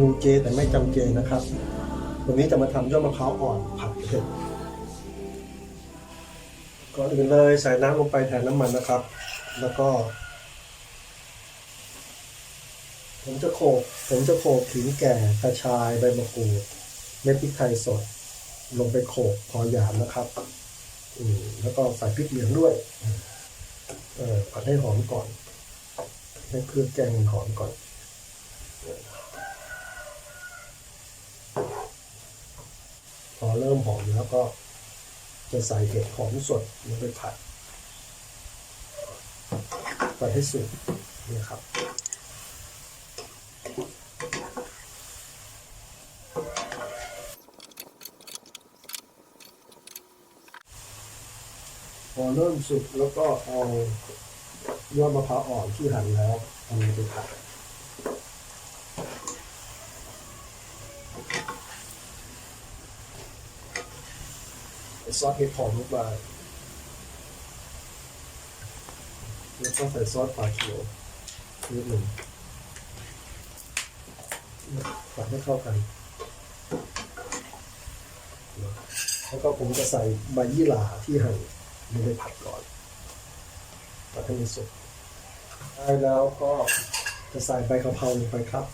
นูเจแต่ไม่จำเจนะครับ วันนี้จะมาทำยอดมะพร้าวอ่อนผัดเผ็ดก่อนอื่นเลยใส่น้ำลงไปแทนน้ำมันนะครับ แล้วก็ ผมจะโขลกผมจะโขลกขิงแก่กระชายใบมะกรูดเม็ดพริกไทยสด ลงไปโขลกพอหยาบนะครับอืมแล้วก็ใส่พริกเหลืองด้วยเออผัดให้หอมก่อน ให้เครื่องแกงมันหอมก่อนพอเริ่มหอมแล้วก็จะใส่เห็ดหอมสดลงไปผัดผัดให้สุกนี่ครับ พอเริ่มสุกแล้วก็เอา ยอดมะพร้าวอ่อนที่หั่นแล้วเอาลงไปผัดใส่ซอสเห็ดหอมลงไปแล้วก็ใส่ซอสปลาเขียวนิดหนึ่งผัดให้เข้ากัน แล้วก็ผมจะใส่ใบยี่หร่าที่หั่นลงไปผัดก่อนผัดให้มันสุก ได้แล้วก็จะใส่ใบกะเพราลงไปครับ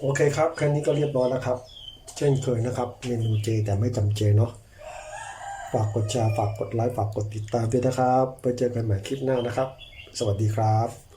โอเคครับแค่นี้ก็เรียบร้อยแล้วครับ เช่นเคยนะครับ เมนูเจแต่ไม่จำเจเนาะฝากกดแชร์ฝากกดไลค์ฝากกดติดตามด้วยนะครับ ไปเจอกันใหม่คลิปหน้านะครับ สวัสดีครับ